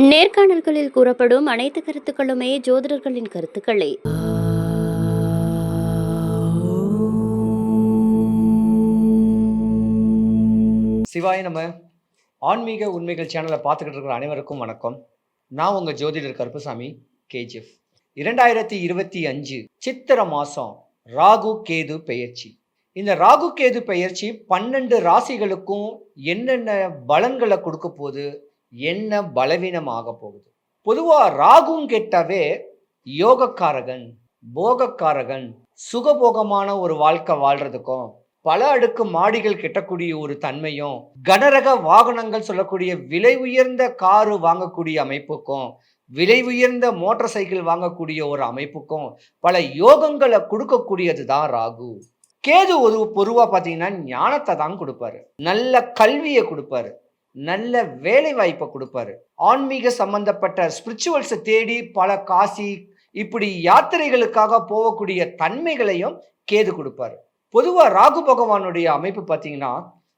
நேர்காணல்களில் கூறப்படும் அனைத்து கருத்துக்களுமே ஜோதிடர்களின் கருத்துக்களே. சிவாய நம்ம ஆன்மீக உண்மைகள் சேனலை பார்த்துக்கிட்டு இருக்கிற அனைவருக்கும் வணக்கம். நான் உங்கள் ஜோதிடர் கருப்பசாமி கேஜிஎஃப். இரண்டாயிரத்தி இருபத்தி அஞ்சு சித்திர மாதம் ராகு கேது பெயர்ச்சி. இந்த ராகு கேது பெயர்ச்சி பன்னெண்டு ராசிகளுக்கும் என்னென்ன பலன்களை கொடுக்க போகுது? என்ன பலவீனமாக போகுது? பொதுவாக ராகும் கெட்டாவே யோகக்காரகன் போகக்காரகன் சுகபோகமான ஒரு வாழ்க்கை வாழ்றதுக்கும் பல அடுக்கு மாடிகள் கட்டக்கூடிய ஒரு தன்மையும் கனரக வாகனங்கள் சொல்லக்கூடிய விலை உயர்ந்த காரு வாங்கக்கூடிய அமைப்புக்கும் விலை உயர்ந்த மோட்டார் சைக்கிள் வாங்கக்கூடிய ஒரு அமைப்புக்கும் பல யோகங்களை கொடுக்கக்கூடியது தான் ராகு. கேது ஒரு பொருவா பார்த்தீங்கன்னா ஞானத்தை தான் கொடுப்பாரு. நல்ல கல்வியை கொடுப்பாரு. நல்ல வேலை வாய்ப்பை கொடுப்பாரு. ஆன்மீக சம்பந்தப்பட்ட ஸ்பிரிச்சுவல்ஸை தேடி பல காசி இப்படி யாத்திரைகளுக்காக போகக்கூடிய தன்மைகளையும் கேது கொடுப்பாரு. பொதுவாக ராகு பகவானுடைய அமைப்பு பார்த்தீங்கன்னா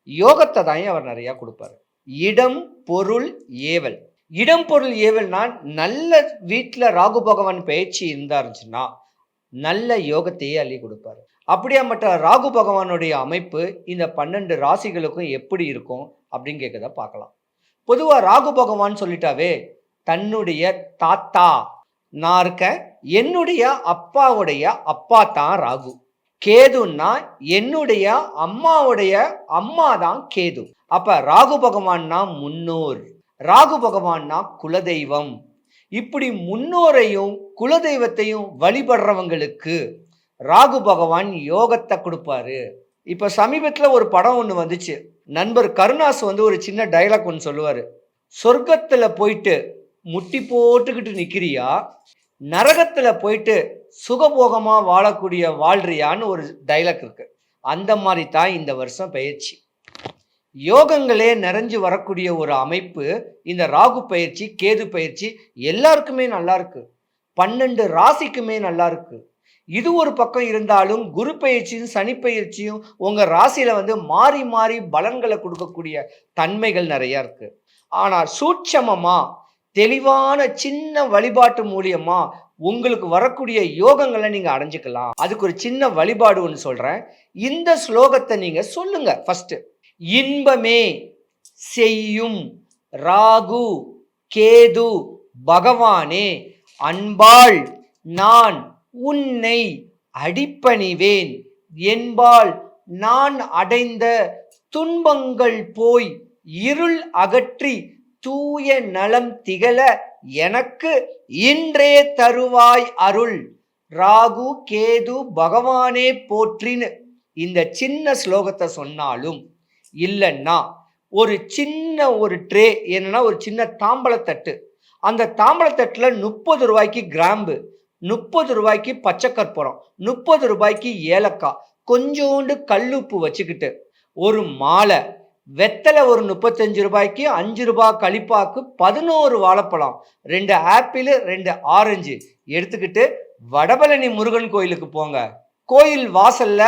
யோகத்தை தான் அவர் நிறையா கொடுப்பாரு. இடம் பொருள் ஏவல். இடம் பொருள் ஏவல்னா நல்ல வீட்டில் ராகு பகவான் பயிற்சி இருந்தாருச்சுன்னா நல்ல யோகத்தையே அள்ளி கொடுப்பாரு. மற்ற ராகு பகவானுடைய அமைப்பு இந்த பன்னெண்டு ராசிகளுக்கும் எப்படி இருக்கும்? அப்படின்னு கேட்கறத பார்க்கலாம். பொதுவாக ராகு பகவான் சொல்லிட்டாவே தன்னுடைய தாத்தா நான் இருக்கேன் என்னுடைய அப்பாவுடைய அப்பா தான் ராகு. கேதுன்னா என்னுடைய அம்மாவுடைய அம்மா தான் கேது. அப்ப ராகு பகவான்னா முன்னோர். ராகு பகவான்னா குலதெய்வம். இப்படி முன்னோரையும் குலதெய்வத்தையும் வழிபடுறவங்களுக்கு ராகு பகவான் யோகத்தை கொடுப்பாரு. இப்ப சமீபத்துல ஒரு படம் ஒன்று வந்துச்சு. நண்பர் கருணாஸ் வந்து ஒரு சின்ன டைலாக் ஒன்று சொல்லுவார். சொர்க்கத்தில் போயிட்டு முட்டி போட்டுக்கிட்டு நிற்கிறியா நரகத்தில் போயிட்டு சுகபோகமாக வாழக்கூடிய வாழ்றியான்னு ஒரு டைலாக் இருக்கு. அந்த மாதிரி தான் இந்த வருஷம் பயிற்சி. யோகங்களே நிறைஞ்சு வரக்கூடிய ஒரு அமைப்பு இந்த ராகு பயிற்சி கேது பயிற்சி எல்லாருக்குமே நல்லா இருக்கு. பன்னெண்டு ராசிக்குமே நல்லா இருக்கு. இது ஒரு பக்கம் இருந்தாலும் குரு பயிற்சியும் சனி பயிற்சியும் உங்கள் ராசியில் வந்து மாறி மாறி பலன்களை கொடுக்கக்கூடிய தன்மைகள் நிறையா இருக்குது ஆனால் சூட்சமமாக தெளிவான சின்ன வழிபாட்டு மூலியமா உங்களுக்கு வரக்கூடிய யோகங்களை நீங்க அடைஞ்சுக்கலாம். அதுக்கு ஒரு சின்ன வழிபாடு ஒன்று சொல்றேன். இந்த ஸ்லோகத்தை நீங்க சொல்லுங்க ஃபர்ஸ்ட் இன்பமே செய்யும் ராகு கேது பகவானே. அன்பாள் நான் உன்னை அடிப்பணிவேன் என்பால் நான் அடைந்த துன்பங்கள் போய் இருள் அகற்றி தூய நலம் திகழ எனக்கு இன்றே தருவாய் அருள். ராகு கேது பகவானே போற்றின்னு இந்த சின்ன ஸ்லோகத்தை சொன்னாலும் இல்லைன்னா ஒரு சின்ன ஒரு ட்ரே என்னன்னா ஒரு சின்ன தாம்பளத்தட்டு அந்த தாம்பளத்தட்டில் முப்பது ரூபாய்க்கு கிராம்பு முப்பது ரூபாய்க்கு பச்சை கற்பூரம் முப்பது ரூபாய்க்கு ஏலக்காய் கொஞ்சோண்டு கல்லுப்பு வச்சுக்கிட்டு ஒரு மாலை வெத்தலை ஒரு முப்பத்தஞ்சு ரூபாய்க்கு அஞ்சு ரூபாய் கழிப்பாக்கு பதினோரு வாழைப்பழம் ரெண்டு ஆப்பிள் ரெண்டு ஆரஞ்சு எடுத்துக்கிட்டு வடபழனி முருகன் கோயிலுக்கு போங்க. கோயில் வாசல்ல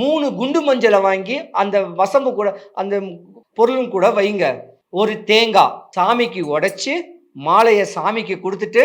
மூணு குண்டு மஞ்சளை வாங்கி அந்த வசம்பு கூட அந்த பொருளும் கூட வைங்க. ஒரு தேங்காய் சாமிக்கு உடைச்சி மாலையை சாமிக்கு கொடுத்துட்டு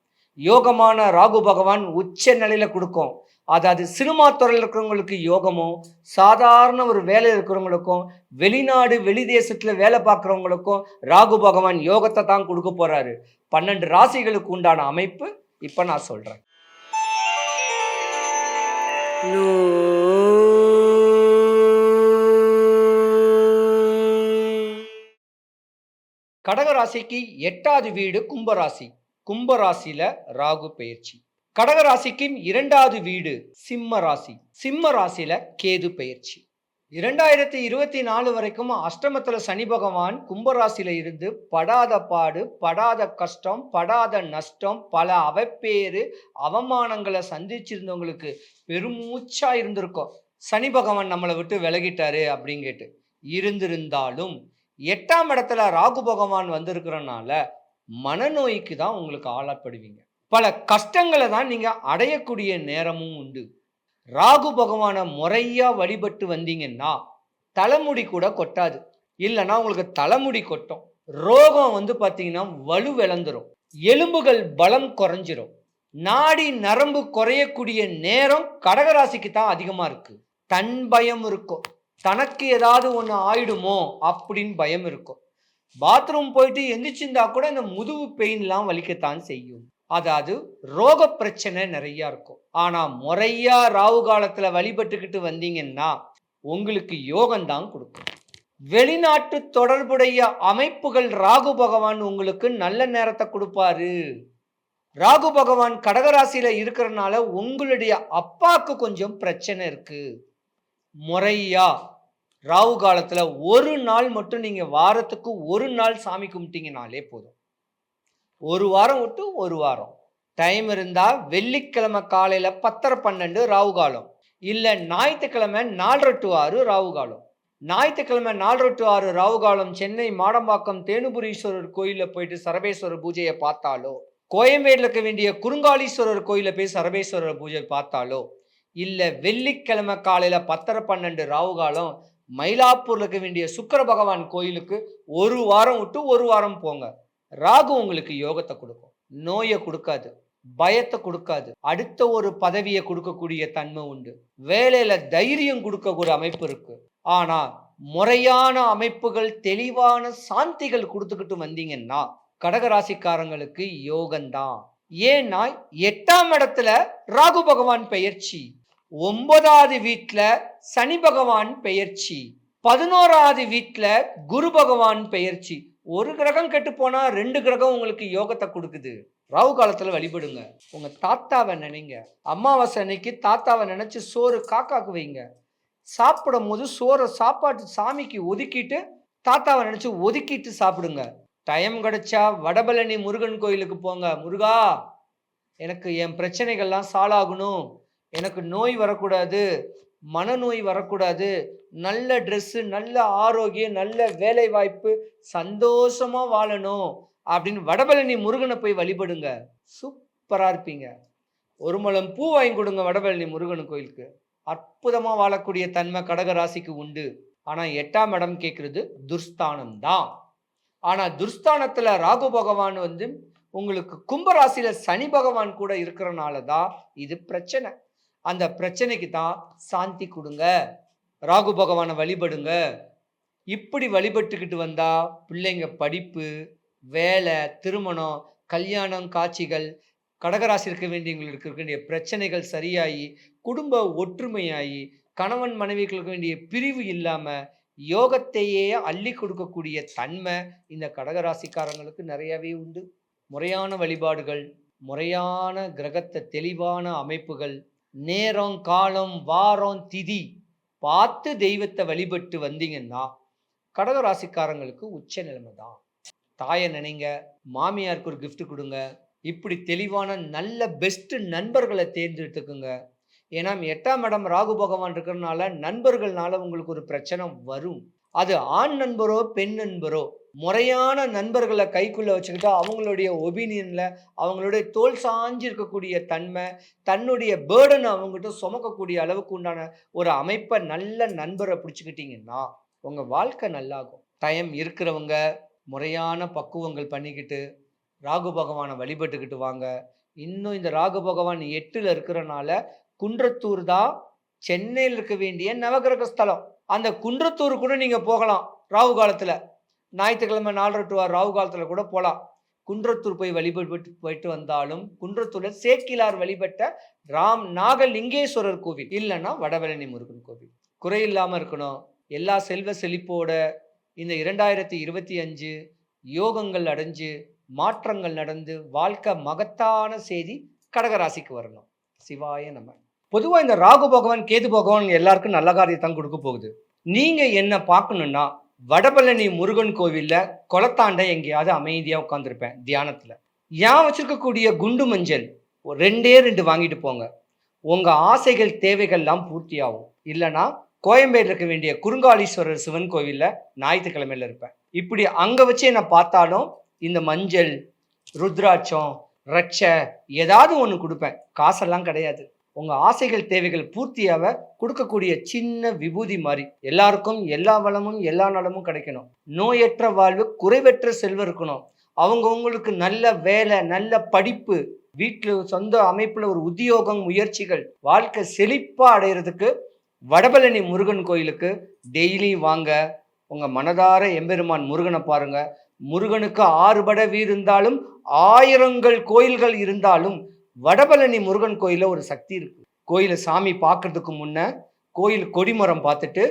யோகமான ராகு பகவான் உச்ச நிலையில கொடுக்கும். அதாவது சினிமா துறையில் இருக்கிறவங்களுக்கு யோகமும் சாதாரண ஒரு வேலையில் இருக்கிறவங்களுக்கும் வெளிநாடு வெளி தேசத்தில் வேலை பார்க்குறவங்களுக்கும் ராகு பகவான் யோகத்தை தான் கொடுக்க போகிறாரு பன்னெண்டு ராசிகளுக்கு உண்டான அமைப்பு இப்போ நான் சொல்கிறேன் கடகராசிக்கு எட்டாவது வீடு கும்பராசி. கும்பராசியில ராகு பெயர்ச்சி. கடகராசிக்கும் இரண்டாவது வீடு சிம்ம ராசி. சிம்ம ராசியில கேது பெயர்ச்சி. இரண்டாயிரத்தி இருபத்தி நாலு வரைக்கும் அஷ்டமத்துல சனி பகவான் கும்பராசியில இருந்து படாத பாடு படாத கஷ்டம் படாத நஷ்டம் பல அவப்பேறு அவமானங்களை சந்திச்சிருந்தவங்களுக்கு பெருமூச்சா இருந்திருக்கும். சனி பகவான் நம்மளை விட்டு விலகிட்டாரு கேட்டு இருந்திருந்தாலும் எட்டாம் இடத்துல ராகு பகவான் வந்திருக்கிறனால மனநோய்க்கு தான் உங்களுக்கு ஆளப்படுவீங்க. பல கஷ்டங்களை தான் நீங்கள் அடையக்கூடிய நேரமும் உண்டு. ராகு பகவானை முறையாக வழிபட்டு வந்தீங்கன்னா தலைமுடி கூட கொட்டாது. இல்லைன்னா உங்களுக்கு தலைமுடி கொட்டும். ரோகம் வந்து பார்த்தீங்கன்னா வலு விளந்துரும். எலும்புகள் பலம் குறைஞ்சிரும். நாடி நரம்பு குறையக்கூடிய நேரம் கடகராசிக்கு தான் அதிகமாக இருக்குது தன் பயம் இருக்கும். தனக்கு ஏதாவது ஒன்று ஆயிடுமோ அப்படின்னு பயம் இருக்கும். பாத்ரூம் போயிட்டு எந்திரிச்சிருந்தா கூட இந்த முதுகு பெயின்லாம் வலிக்கத்தான் செய்யும். அதாவது ரோக பிரச்சனை நிறைய இருக்கும். ஆனா முறையா ராவு காலத்துல வழிபட்டுக்கிட்டு வந்தீங்கன்னா உங்களுக்கு யோகம்தான் கொடுக்கும். வெளிநாட்டு தொடர்புடைய அமைப்புகள் ராகு பகவான் உங்களுக்கு நல்ல நேரத்தை கொடுப்பாரு. ராகு பகவான் கடகராசியில இருக்கிறனால உங்களுடைய அப்பாக்கு கொஞ்சம் பிரச்சனை இருக்கு. முறையா ராகு காலத்தில் ஒரு நாள் மட்டும் நீங்கள் வாரத்துக்கு ஒரு நாள் சாமி கும்பிட்டீங்கனாலே போதும். ஒரு வாரம் விட்டு ஒரு வாரம். டைம் இருந்தால் வெள்ளிக்கிழமை காலையில் பத்தரை பன்னெண்டு ராகு காலம். இல்லை ஞாயிற்றுக்கிழமை நாலரை டு ஆறு ராகு காலம். ஞாயிற்றுக்கிழமை நாலரை டு ஆறு ராகு காலம் சென்னை மாடம்பாக்கம் தேனுபுரீஸ்வரர் கோயிலில் போயிட்டு சரபேஸ்வரர் பூஜையை பார்த்தாலோ கோயம்பேட்டில் இருக்க வேண்டிய குறுங்காலீஸ்வரர் கோயிலில் போய் சரபேஸ்வரர் பூஜை பார்த்தாலோ இல்லை வெள்ளிக்கிழமை காலையில் பத்தரை பன்னெண்டு ராகு காலம் மயிலாப்பூர்ல இருக்க வேண்டிய சுக்கிர பகவான் கோயிலுக்கு ஒரு வாரம் விட்டு ஒரு வாரம் போங்க. ராகு உங்களுக்கு யோகத்தை கொடுக்கும். நோயை கொடுக்காது. பயத்தை கொடுக்காது. அடுத்த ஒரு பதவியை கொடுக்கக்கூடிய தன்மை உண்டு. வேலையில தைரியம் கொடுக்கக்கூடிய அமைப்பு இருக்கு. ஆனா முறையான அமைப்புகள் தெளிவான சாந்திகள் கொடுத்துக்கிட்டு வந்தீங்கன்னா கடகராசிக்காரங்களுக்கு யோகம்தான். ஏன்னா எட்டாம் இடத்துல ராகு பகவான் பெயர்ச்சி ஒன்பதாவது வீட்டில் சனி பகவான் பெயர்ச்சி. பதினோராவது வீட்டில் குரு பகவான் பெயர்ச்சி. ஒரு கிரகம் கெட்டு போனா ரெண்டு கிரகம் உங்களுக்கு யோகத்தை கொடுக்குது. ராகு காலத்தில் வழிபடுங்க. உங்கள் தாத்தாவை நினைங்க. அமாவாசை அன்னைக்கு தாத்தாவை நினச்சி சோறு காக்காக்கு வைங்க. சாப்பிடும் போது சோறை சாப்பாட்டு சாமிக்கு ஒதுக்கிட்டு தாத்தாவை நினச்சி ஒதுக்கிட்டு சாப்பிடுங்க. டைம் கிடைச்சா வடபழனி முருகன் கோயிலுக்கு போங்க. முருகா எனக்கு என் பிரச்சனைகள்லாம் சாலாகணும் ஆகணும். எனக்கு நோய் வரக்கூடாது மனநோய் வரக்கூடாது நல்ல ட்ரெஸ்ஸு நல்ல ஆரோக்கியம் நல்ல வேலை வாய்ப்பு சந்தோஷமா வாழணும் அப்படின்னு வடபழனி முருகனை போய் வழிபடுங்க. சூப்பராக இருப்பீங்க. ஒரு மலம் பூ வாங்கி கொடுங்க வடபழனி முருகன் கோயிலுக்கு. அற்புதமாக வாழக்கூடிய தன்மை கடக ராசிக்கு உண்டு. ஆனால் எட்டாம் இடம் கேட்குறது துர்ஸ்தானம் தான் ஆனால் துர்ஸ்தானத்தில் ராகு பகவான் வந்து உங்களுக்கு கும்பராசியில் சனி பகவான் கூட இருக்கிறனால தான் இது பிரச்சனை. அந்த பிரச்சனைக்கு தான் சாந்தி கொடுங்க. ராகு பகவானை வழிபடுங்க. இப்படி வழிபட்டுக்கிட்டு வந்தா பிள்ளைங்க படிப்பு வேலை திருமணம் கல்யாணம் காட்சிகள் கடகராசி இருக்க வேண்டியவங்களுக்கு இருக்க வேண்டிய பிரச்சனைகள் சரியாகி குடும்ப ஒற்றுமையாகி கணவன் மனைவிகளுக்கு வேண்டிய பிரிவு இல்லாமல் யோகத்தையே அள்ளி கொடுக்கக்கூடிய தன்மை இந்த கடகராசிக்காரங்களுக்கு நிறையவே உண்டு. முறையான வழிபாடுகள் முறையான கிரகத்தை தெளிவான அமைப்புகள் நேரம் காலம் வாரம் திதி பார்த்து தெய்வத்தை வழிபட்டு வந்தீங்கன்னா கடகராசிக்காரங்களுக்கு உச்ச நிலைமை தான். தாயை நினைங்க மாமியாருக்கு ஒரு கிஃப்ட் கொடுங்க இப்படி தெளிவான நல்ல பெஸ்ட் நண்பர்களை தேர்ந்தெடுத்துக்குங்க. ஏன்னா எட்டாம் இடம் ராகு பகவான் இருக்கிறதுனால நண்பர்கள்னால உங்களுக்கு ஒரு பிரச்சனை வரும். அது ஆண் நண்பரோ பெண் நண்பரோ முறையான நண்பர்களை கைக்குள்ளே வச்சுக்கிட்டு அவங்களுடைய ஒபீனியனில் அவங்களுடைய தோல் சாஞ்சு இருக்கக்கூடிய தன்மை தன்னுடைய பேர்டன் அவங்ககிட்ட சுமக்கக்கூடிய அளவுக்கு உண்டான ஒரு அமைப்பை நல்ல நண்பரை பிடிச்சிக்கிட்டிங்கன்னா உங்கள் வாழ்க்கை நல்லாகும். டைம் இருக்கிறவங்க முறையான பக்குவங்கள் பண்ணிக்கிட்டு ராகு பகவானை வழிபட்டுக்கிட்டு வாங்க. இன்னும் இந்த ராகு பகவான் எட்டில் இருக்கிறனால குன்றத்தூர் தான் சென்னையில் இருக்க வேண்டிய நவகிரக ஸ்தலம். அந்த குன்றத்தூர் கூட நீங்கள் போகலாம் ராகு காலத்தில். ஞாயிற்றுக்கிழமை நாலரை டு ஆறு ராகு காலத்தில் கூட போகலாம் குன்றத்தூர் போய் வழிபட்டு போயிட்டு வந்தாலும் குன்றத்தூர்ல சேக்கிலார் வழிபட்ட ராம் நாகலிங்கேஸ்வரர் கோவில். இல்லைன்னா வடவழனி முருகன் கோவில். குறையில்லாம இருக்கணும். எல்லா செல்வ செழிப்போட இந்த இரண்டாயிரத்தி இருபத்தி அஞ்சு யோகங்கள் அடைஞ்சு மாற்றங்கள் நடந்து வாழ்க்கை மகத்தான செய்தி கடகராசிக்கு வரணும். சிவாய நம்ம பொதுவாக இந்த ராகு பகவான் கேது பகவான் எல்லாருக்கும் நல்ல காரியத்தான் கொடுக்க போகுது. நீங்கள் என்ன பார்க்கணுன்னா வடபழனி முருகன் கோவிலில் குளத்தாண்ட எங்கேயாவது அமைதியாக உட்காந்துருப்பேன் தியானத்தில். ஏன் வச்சுருக்கக்கூடிய குண்டு மஞ்சள்? ஒரு ரெண்டே ரெண்டு வாங்கிட்டு போங்க. உங்கள் ஆசைகள் தேவைகள்லாம் பூர்த்தியாகும். இல்லைன்னா கோயம்பேடு இருக்க வேண்டிய குறுங்காலீஸ்வரர் சிவன் கோவிலில் ஞாயிற்றுக்கிழமையில் இருப்பேன். இப்படி அங்கே வச்சு என்னை பார்த்தாலும் இந்த மஞ்சள் ருத்ராட்சம் ரட்ச ஏதாவது ஒன்று கொடுப்பேன். காசெல்லாம் கிடையாது. உங்கள் ஆசைகள் தேவைகள் பூர்த்தியாக கொடுக்கக்கூடிய சின்ன விபூதி மாதிரி எல்லாருக்கும் எல்லா வளமும் எல்லா நலமும் கிடைக்கணும். நோயற்ற வாழ்வு குறைவற்ற செல்வம் இருக்கணும். அவங்கவுங்களுக்கு நல்ல வேலை நல்ல படிப்பு வீட்டில் சொந்த அமைப்பில் ஒரு உத்தியோகம் முயற்சிகள் வாழ்க்கை செழிப்பாக அடையிறதுக்கு வடபழனி முருகன் கோயிலுக்கு டெய்லி வாங்க. உங்கள் மனதார எம்பெருமான் முருகனை பாருங்க. முருகனுக்கு ஆறுபட வீர் இருந்தாலும் ஆயிரங்கள் கோயில்கள் இருந்தாலும் வடபழனி முருகன் கோயிலில் ஒரு சக்தி இருக்கு. கோயிலை சாமி பார்க்கறதுக்கு முன்ன கோயில் கொடிமரம் பார்த்துட்டு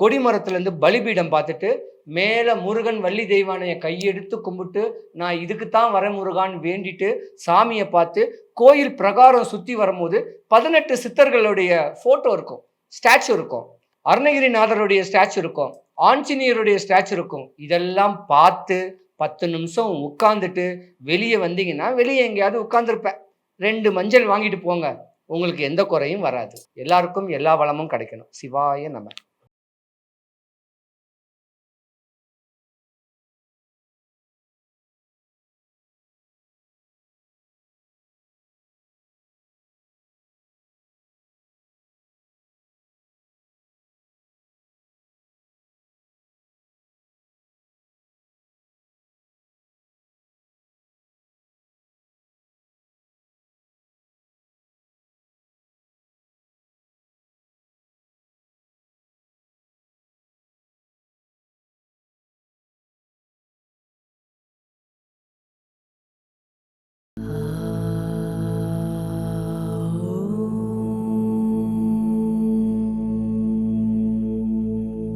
கொடிமரத்துலேருந்து பலிபீடம் பார்த்துட்டு மேலே முருகன் வள்ளி தெய்வானைய கையெடுத்து கும்பிட்டு நான் இதுக்கு தான் வர முருகான்னு வேண்டிட்டு சாமியை பார்த்து கோயில் பிரகாரம் சுற்றி வரும்போது பதினெட்டு சித்தர்களுடைய ஃபோட்டோ இருக்கும் ஸ்டாச்சு இருக்கும். அருணகிரிநாதருடைய ஸ்டாச்சு இருக்கும் ஆஞ்சநேயருடைய ஸ்டாச்சு இருக்கும். இதெல்லாம் பார்த்து பத்து நிமிஷம் உட்காந்துட்டு வெளியே வந்தீங்கன்னா வெளியே எங்கேயாவது உட்காந்துருப்பேன் ரெண்டு மஞ்சள் வாங்கிட்டு போங்க. உங்களுக்கு எந்த குறையும் வராது. எல்லாருக்கும் எல்லா வளமும் கிடைக்கணும். சிவாய நம்ம